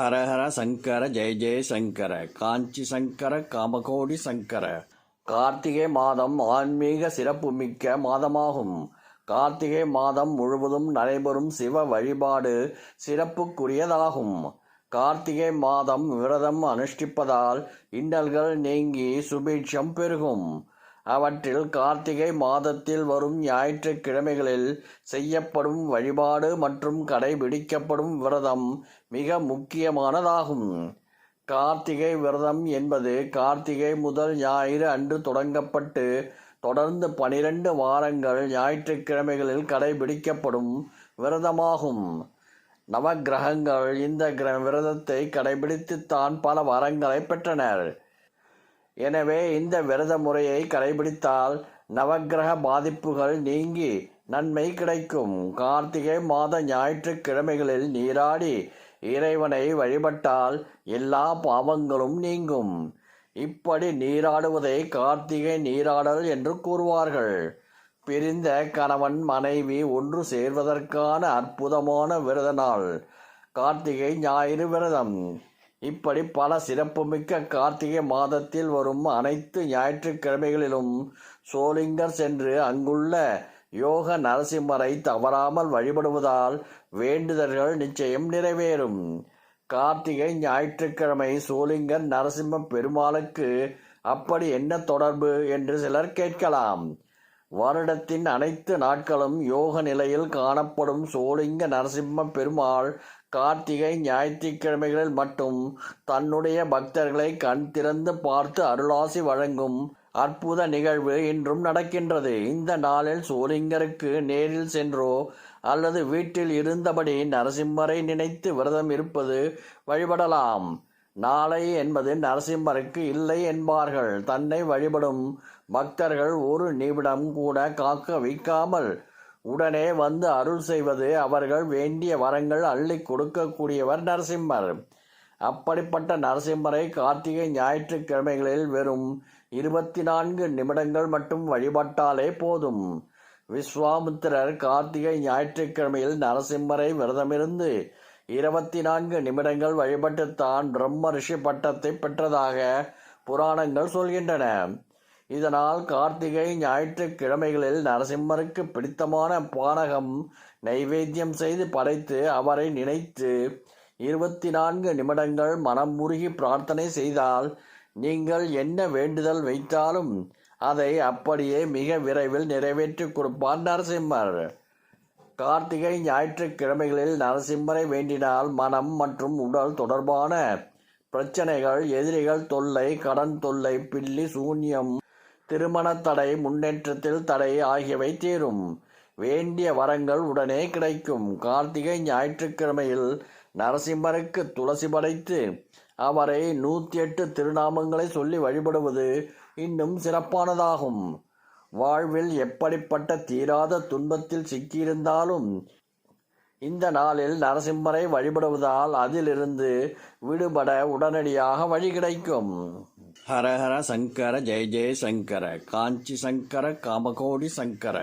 ஹரஹர சங்கர ஜெய ஜெய சங்கர காஞ்சி சங்கர காமகோடி சங்கர. கார்த்திகை மாதம் ஆன்மீக சிறப்புமிக்க மாதமாகும். கார்த்திகை மாதம் முழுவதும் நடைபெறும் சிவ வழிபாடு சிறப்புக்குரியதாகும். கார்த்திகை மாதம் விரதம் அனுஷ்டிப்பதால் இன்னல்கள் நீங்கி சுபீட்சம் பெருகும். அவற்றில் கார்த்திகை மாதத்தில் வரும் ஞாயிற்றுக்கிழமைகளில் செய்யப்படும் வழிபாடு மற்றும் கடைபிடிக்கப்படும் விரதம் மிக முக்கியமானதாகும். கார்த்திகை விரதம் என்பது கார்த்திகை முதல் ஞாயிறு அன்று தொடங்கப்பட்டு தொடர்ந்து பனிரெண்டு வாரங்கள் ஞாயிற்றுக்கிழமைகளில் கடைபிடிக்கப்படும் விரதமாகும். நவக்கிரகங்கள் இந்த கிர விரதத்தை கடைபிடித்துத்தான் பல வரங்களை பெற்றனர். எனவே இந்த விரத முறையை கடைபிடித்தால் நவக்கிரக பாதிப்புகள் நீங்கி நன்மை கிடைக்கும். கார்த்திகை மாத ஞாயிற்றுக்கிழமைகளில் நீராடி இறைவனை வழிபட்டால் எல்லா பாவங்களும் நீங்கும். இப்படி நீராடுவதை கார்த்திகை நீராடல் என்று கூறுவார்கள். பிரிந்த கணவன் மனைவி ஒன்று சேர்வதற்கான அற்புதமான விரத நாள். கார்த்திகை ஞாயிறு விரதம். இப்படி பல சிறப்புமிக்க கார்த்திகை மாதத்தில் வரும் அனைத்து ஞாயிற்றுக்கிழமைகளிலும் சோளிங்கர் சென்று அங்குள்ள யோக நரசிம்மரை தவறாமல் வழிபடுவதால் வேண்டுதல்கள் நிச்சயம் நிறைவேறும். கார்த்திகை ஞாயிற்றுக்கிழமை சோளிங்கர் நரசிம்ம பெருமாளுக்கு அப்படி என்ன தொடர்பு என்று சிலர் கேட்கலாம். வருடத்தின் அனைத்து நாட்களும் யோக நிலையில் காணப்படும் சோளிங்க நரசிம்ம பெருமாள் கார்த்திகை ஞாயிற்றுக்கிழமைகளில் மட்டும் தன்னுடைய பக்தர்களை கண் திறந்து பார்த்து அருளாசி வழங்கும் அற்புத நிகழ்வு இன்றும் நடக்கின்றது. இந்த நாளில் சோலிங்கருக்கு நேரில் சென்றோ அல்லது வீட்டில் இருந்தபடி நரசிம்மரை நினைத்து விரதம் இருப்பது வழிபடலாம். நாளை என்பது நரசிம்மருக்கு இல்லை என்பார்கள். தன்னை வழிபடும் பக்தர்கள் ஒரு நிமிடம் கூட காக்க வைக்காமல் உடனே வந்து அருள் செய்வது அவர்கள் வேண்டிய வரங்கள் அள்ளி கொடுக்கக்கூடியவர் நரசிம்மர். அப்படிப்பட்ட நரசிம்மரை கார்த்திகை ஞாயிற்றுக்கிழமைகளில் வெறும் இருபத்தி நான்கு நிமிடங்கள் மட்டும் வழிபட்டாலே போதும். விஸ்வாமுத்திரர் கார்த்திகை ஞாயிற்றுக்கிழமையில் நரசிம்மரை விரதமிருந்து இருபத்தி நான்கு நிமிடங்கள் வழிபட்டுத்தான் பிரம்ம ரிஷி பட்டத்தை பெற்றதாக புராணங்கள் சொல்கின்றன. இதனால் கார்த்திகை ஞாயிற்றுக்கிழமைகளில் நரசிம்மருக்கு பிடித்தமான பானகம் நைவேத்தியம் செய்து படைத்து அவரை நினைத்து இருபத்தி நான்கு நிமிடங்கள் மனம் முருகி பிரார்த்தனை செய்தால் நீங்கள் என்ன வேண்டுதல் வைத்தாலும் அதை அப்படியே மிக விரைவில் நிறைவேற்றி கொடுப்பார் நரசிம்மர். கார்த்திகை ஞாயிற்றுக்கிழமைகளில் நரசிம்மரை வேண்டினால் மனம் மற்றும் உடல் தொடர்பான பிரச்சனைகள் எதிரிகள் தொல்லை கடன் தொல்லை பில்லி சூன்யம் திருமண தடை முன்னேற்றத்தில் தடை ஆகியவை தீரும். வேண்டிய வரங்கள் உடனே கிடைக்கும். கார்த்திகை ஞாயிற்றுக்கிழமையில் நரசிம்மருக்கு துளசி படைத்து அவரை நூற்றி எட்டு திருநாமங்களை சொல்லி வழிபடுவது இன்னும் சிறப்பானதாகும். வாழ்வில் எப்படிப்பட்ட தீராத துன்பத்தில் சிக்கியிருந்தாலும் இந்த நாளில் நரசிம்மரை வழிபடுவதால் அதிலிருந்து விடுபட உடனடியாக வழி கிடைக்கும். ஹரஹர சங்கர ஜெய ஜெய சங்கர காஞ்சி சங்கர காமகோடி சங்கர.